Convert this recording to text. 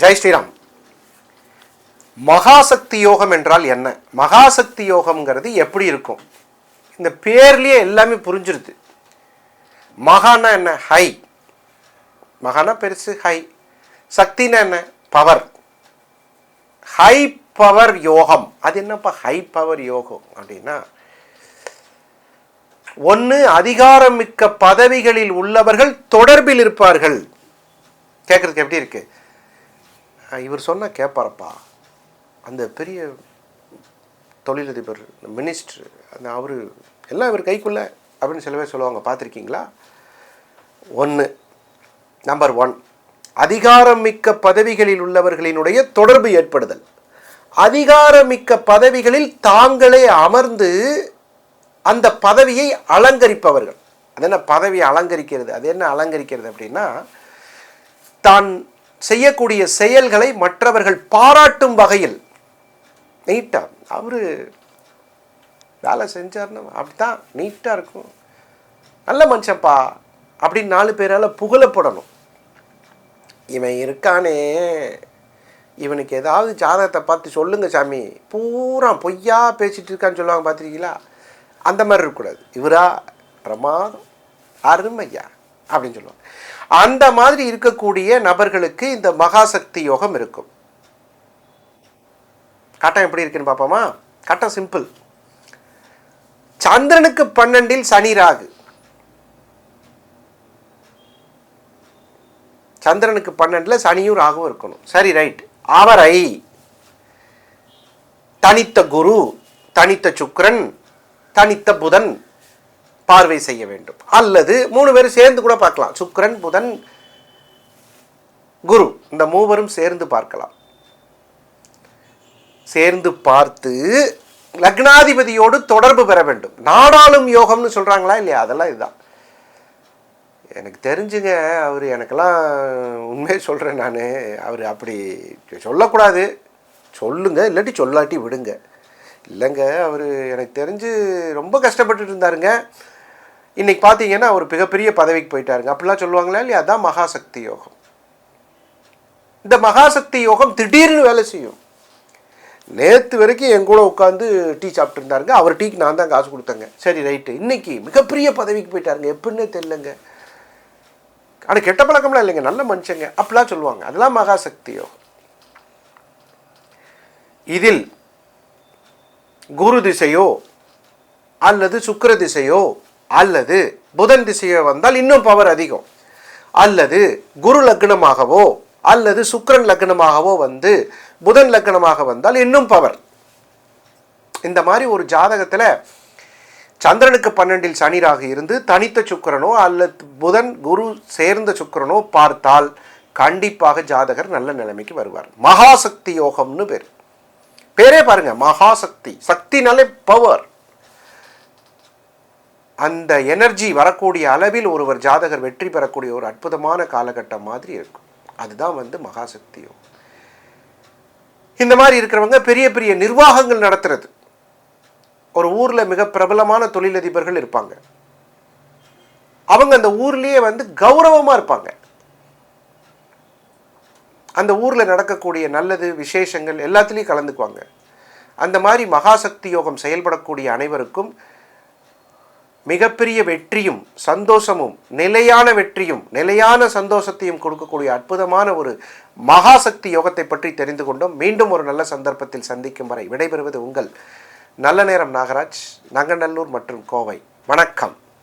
ஜெய் ஸ்ரீராம். மகாசக்தி யோகம் என்றால் என்ன? மகாசக்தி யோகம்ங்கிறது எப்படி இருக்கும்? இந்த பேர்லேயே எல்லாமே புரிஞ்சிருது. மகானா என்ன? ஹை மகானா பெருசு ஹை சக்தினா என்ன? பவர் ஹை பவர் யோகம். அது என்னப்பா ஹை பவர் யோகம் அப்படின்னா ஒன்று அதிகாரமிக்க பதவிகளில் உள்ளவர்கள் தொடர்பில் இருப்பார்கள். கேட்குறதுக்கு எப்படி இருக்குது இவர் சொன்னால் கேட்பாரப்பா அந்த பெரிய தொழிலதிபர் மினிஸ்டர் அந்த அவர் எல்லாம் இவர் கைக்குள்ள அப்படின்னு சில பேர் சொல்லுவாங்க. பார்த்துருக்கீங்களா? ஒன்று நம்பர் ஒன் அதிகாரமிக்க பதவிகளில் உள்ளவர்களினுடைய தொடர்பு ஏற்படுதல். அதிகாரமிக்க பதவிகளில் தாங்களே அமர்ந்து அந்த பதவியை அலங்கரிப்பவர்கள். அது என்ன பதவியை அலங்கரிக்கிறது? அது என்ன அலங்கரிக்கிறது அப்படின்னா தான் செய்யக்கூடிய செயல்களை மற்றவர்கள் பாராட்டும் வகையில். நீட்டாக அவர் வேலை செஞ்சார்னா அப்படித்தான் நீட்டாக இருக்கும். நல்ல மனுஷன்ப்பா அப்படின்னு நாலு பேரால் புகழப்படணும். இவன் இருக்கானே. இவனுக்கு ஏதாவது ஜாதகத்தை பார்த்து சொல்லுங்க சாமி. பூரா பொய்யா பேசிட்டு இருக்கான்னு சொல்லுவாங்க பார்த்துருக்கீங்களா? அந்த மாதிரி இருக்கக்கூடாது. இவரா பிரமாதம். அருமையா. அப்படின்னு சொல்லுவாங்க. அந்த மாதிரி இருக்கக்கூடிய நபர்களுக்கு இந்த மகாசக்தி யோகம் இருக்கும். கட்டம் எப்படி இருக்குன்னு பார்ப்போமா? கட்டம் சிம்பிள் சந்திரனுக்கு பன்னெண்டில் சனி ராகு. சந்திரனுக்கு பன்னெண்டில் சனியும் ராகுவும் இருக்கணும். சரி ரைட் அவரை தனித்த குரு தனித்த சுக்ரன் தனித்த புதன் பார்வை செய்ய வேண்டும். அல்லது மூணு பேரும் சேர்ந்து கூட பார்க்கலாம். சுக்கரன் புதன் குரு. இந்த மூவரும் சேர்ந்து பார்க்கலாம். சேர்ந்து பார்த்து லக்னாதிபதியோடு தொடர்பு பெற வேண்டும். நாடாளும் யோகம்னு சொல்கிறாங்களா இல்லையா? அதெல்லாம் இதுதான். எனக்கு தெரிஞ்சுங்க அவர் எனக்கெல்லாம் உண்மையை சொல்கிறேன் நான். அவர் அப்படி சொல்லக்கூடாது. சொல்லுங்க இல்லாட்டி சொல்லாட்டி விடுங்க. இல்லைங்க அவர் எனக்கு தெரிஞ்சு ரொம்ப கஷ்டப்பட்டுட்டு இருந்தாருங்க. இன்னைக்கு பார்த்தீங்கன்னா அவர் மிகப்பெரிய பதவிக்கு போயிட்டாருங்க. அப்படிலாம் சொல்லுவாங்களா இல்லையா? அதான் மகாசக்தி யோகம். இந்த மகாசக்தி யோகம் திடீர்னு வேலை செய்யும். நேற்று வரைக்கும் என் கூட உட்காந்து டீ சாப்பிட்டு இருந்தாருங்க அவர் டீக்கு நான் தான் காசு கொடுத்தேங்க. சரி ரைட்டு. இன்னைக்கு மிகப்பெரிய பதவிக்கு போயிட்டாருங்க. எப்படின்னே தெரியலங்க. ஆனால் கெட்ட பழக்கம்லாம் இல்லைங்க. நல்ல மனுஷங்க. அப்படிலாம் சொல்லுவாங்க. அதெல்லாம் மகாசக்தி யோகம். இதில் குரு திசையோ அல்லது சுக்கிர திசையோ அல்லது புதன் திசையை வந்தால் இன்னும் பவர் அதிகம். அல்லது குரு லக்னமாகவோ அல்லது சுக்கரன் லக்னமாகவோ வந்து புதன் லக்னமாக வந்தால் இன்னும் பவர் இந்த மாதிரி ஒரு ஜாதகத்தில் சந்திரனுக்கு பன்னெண்டில் சனிராக இருந்து தனித்த சுக்கரனோ அல்லது புதன் குரு சேர்ந்த சுக்கரனோ பார்த்தால் கண்டிப்பாக ஜாதகர் நல்ல நிலைமைக்கு வருவார். மகாசக்தி யோகம்னு பேர். பேரே பாருங்க மகாசக்தி. சக்தினாலே பவர் அந்த எனர்ஜி வரக்கூடிய அளவில் ஒருவர் ஜாதகர் வெற்றி பெறக்கூடிய ஒரு அற்புதமான காலகட்டம் மாதிரி இருக்கும். அதுதான் வந்து மகாசக்தி யோகம். இந்த மாதிரி இருக்கிறவங்க பெரிய பெரிய நிர்வாகங்கள் நடத்துறது. ஒரு ஊரில் மிக பிரபலமான தொழிலதிபர்கள் இருப்பாங்க. அவங்க அந்த ஊர்லயே வந்து கௌரவமா இருப்பாங்க. அந்த ஊரில் நடக்கக்கூடிய நல்லது விசேஷங்கள் எல்லாத்துலேயும் கலந்துக்குவாங்க. அந்த மாதிரி மகாசக்தி யோகம் செயல்படக்கூடிய அனைவருக்கும் மிகப்பெரிய வெற்றியும் சந்தோஷமும் நிலையான வெற்றியும் நிலையான சந்தோஷத்தையும் கொடுக்கக்கூடிய அற்புதமான ஒரு மகாசக்தி யோகத்தை பற்றி தெரிந்து கொண்டோம். மீண்டும் ஒரு நல்ல சந்தர்ப்பத்தில் சந்திக்கும் வரை விடைபெறுவது உங்கள் நல்ல நேரம் நாகராஜ் நங்கநல்லூர் மற்றும் கோவை. வணக்கம்.